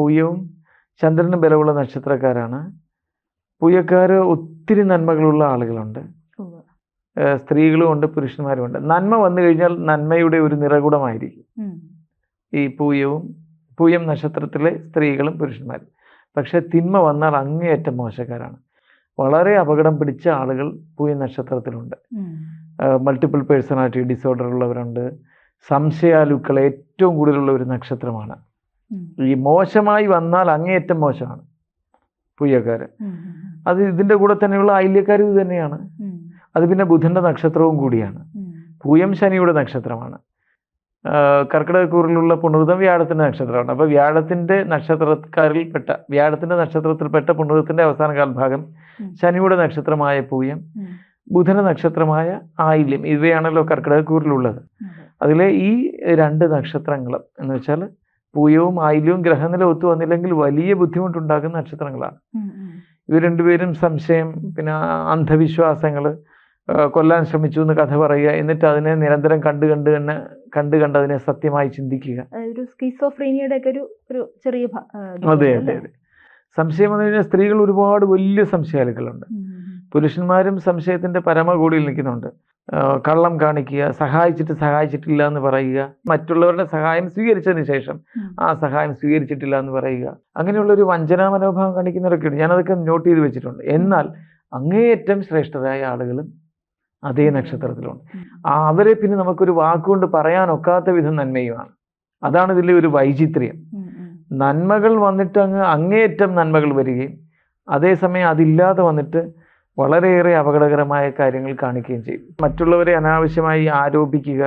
പൂയവും ചന്ദ്രനും ബലമുള്ള നക്ഷത്രക്കാരാണ്. പൂയക്കാർ ഒത്തിരി നന്മകളുള്ള ആളുകളുണ്ട്. സ്ത്രീകളും ഉണ്ട് പുരുഷന്മാരും ഉണ്ട്. നന്മ വന്നു കഴിഞ്ഞാൽ നന്മയുടെ ഒരു നിറകുടമായിരിക്കും. ഈ പൂയവും പൂയം നക്ഷത്രത്തിലെ സ്ത്രീകളും പുരുഷന്മാരും. പക്ഷെ തിന്മ വന്നാൽ അങ്ങേയറ്റം മോശക്കാരാണ്. വളരെ അപകടം പിടിച്ച ആളുകൾ പൂയ നക്ഷത്രത്തിലുണ്ട്. മൾട്ടിപ്പിൾ പേഴ്സണാലിറ്റി ഡിസോർഡർ ഉള്ളവരുണ്ട്. സംശയാലുക്കൾ ഏറ്റവും കൂടുതലുള്ള ഒരു നക്ഷത്രമാണ്. ഈ മോശമായി വന്നാൽ അങ്ങേയറ്റം മോശമാണ്. ഉം. അത് ഇതിന്റെ കൂടെ തന്നെയുള്ള ഐല്യക്കാരും ഇത് തന്നെയാണ്. അത് പിന്നെ ബുധന്റെ നക്ഷത്രവും കൂടിയാണ്. പൂയം ശനിയുടെ നക്ഷത്രമാണ്. കർക്കിടകക്കൂറിലുള്ള പുണർതം വ്യാഴത്തിന്റെ നക്ഷത്രമാണ്. അപ്പോൾ വ്യാഴത്തിന്റെ നക്ഷത്രക്കാരിൽപ്പെട്ട വ്യാഴത്തിന്റെ നക്ഷത്രത്തിൽപ്പെട്ട പുണർതത്തിന്റെ അവസാന കാൽഭാഗം ശനിയുടെ നക്ഷത്രമായ പൂയം. ബുധന നക്ഷത്രമായ ആയില്യം. ഇവയാണല്ലോ കർക്കിടകക്കൂറിലുള്ളത്. അതെ. അതിലെ ഈ രണ്ട് നക്ഷത്രങ്ങളും എന്ന് വെച്ചാൽ പൂയവും ആയിലും ഗ്രഹനില ഒത്തു വന്നില്ലെങ്കിൽ വലിയ ബുദ്ധിമുട്ടുണ്ടാക്കുന്ന നക്ഷത്രങ്ങളാണ്. ഇവർ രണ്ടുപേരും സംശയം പിന്നെ അന്ധവിശ്വാസങ്ങൾ കൊല്ലാൻ ശ്രമിച്ചു എന്ന് കഥ പറയുക എന്നിട്ട് അതിനെ നിരന്തരം കണ്ടു കണ്ട് തന്നെ കണ്ടു കണ്ട് അതിനെ സത്യമായി ചിന്തിക്കുക ചെറിയ അതെ അതെ? അതെ സംശയം വന്നു കഴിഞ്ഞാൽ സ്ത്രീകൾ ഒരുപാട് വലിയ സംശയാലുക്കളുണ്ട്. പുരുഷന്മാരും സംശയത്തിന്റെ പരമകൂടിയിൽ നിൽക്കുന്നുണ്ട് കള്ളം കാണിക്കുക സഹായിച്ചിട്ട് സഹായിച്ചിട്ടില്ല എന്ന് പറയുക മറ്റുള്ളവരുടെ സഹായം സ്വീകരിച്ചതിന് ശേഷം ആ സഹായം സ്വീകരിച്ചിട്ടില്ല എന്ന് പറയുക. അങ്ങനെയുള്ള ഒരു വഞ്ചനാ മനോഭാവം കാണിക്കുന്നവരൊക്കെയുണ്ട്. ഞാനതൊക്കെ നോട്ട് ചെയ്ത് വെച്ചിട്ടുണ്ട്. എന്നാൽ അങ്ങേയറ്റം ശ്രേഷ്ഠരായ ആളുകളും അതേ നക്ഷത്രത്തിലുണ്ട്. ആ അവരെ പിന്നെ നമുക്കൊരു വാക്കുകൊണ്ട് പറയാനൊക്കാത്ത വിധം നന്മയുമാണ്. അതാണ് ഇതിലെ ഒരു വൈചിത്ര്യം. നന്മകൾ വന്നിട്ട് അങ്ങ് അങ്ങേയറ്റം നന്മകൾ വരികയും അതേസമയം അതില്ലാതെ വന്നിട്ട് വളരെയേറെ അപകടകരമായ കാര്യങ്ങൾ കാണിക്കുകയും ചെയ്യും. മറ്റുള്ളവരെ അനാവശ്യമായി ആരോപിക്കുക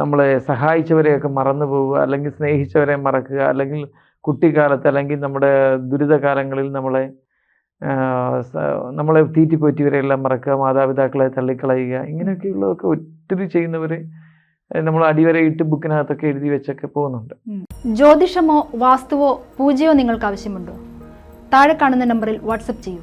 നമ്മളെ സഹായിച്ചവരെയൊക്കെ മറന്നു പോവുക അല്ലെങ്കിൽ സ്നേഹിച്ചവരെ മറക്കുക അല്ലെങ്കിൽ കുട്ടിക്കാലത്ത് അല്ലെങ്കിൽ നമ്മുടെ ദുരിതകാലങ്ങളിൽ നമ്മളെ നമ്മളെ തീറ്റിപ്പോറ്റിയവരെല്ലാം മറക്കുക മാതാപിതാക്കളെ തള്ളിക്കളയുക ഇങ്ങനെയൊക്കെയുള്ളതൊക്കെ ഒത്തിരി ചെയ്യുന്നവർ നമ്മൾ അടിവരയിട്ട് ബുക്കിനകത്തൊക്കെ എഴുതി വെച്ചൊക്കെ പോകുന്നുണ്ട്. ജ്യോതിഷമോ വാസ്തുവോ പൂജയോ നിങ്ങൾക്ക് ആവശ്യമുണ്ടോ താഴെ കാണുന്ന നമ്പറിൽ വാട്സപ്പ് ചെയ്യൂ.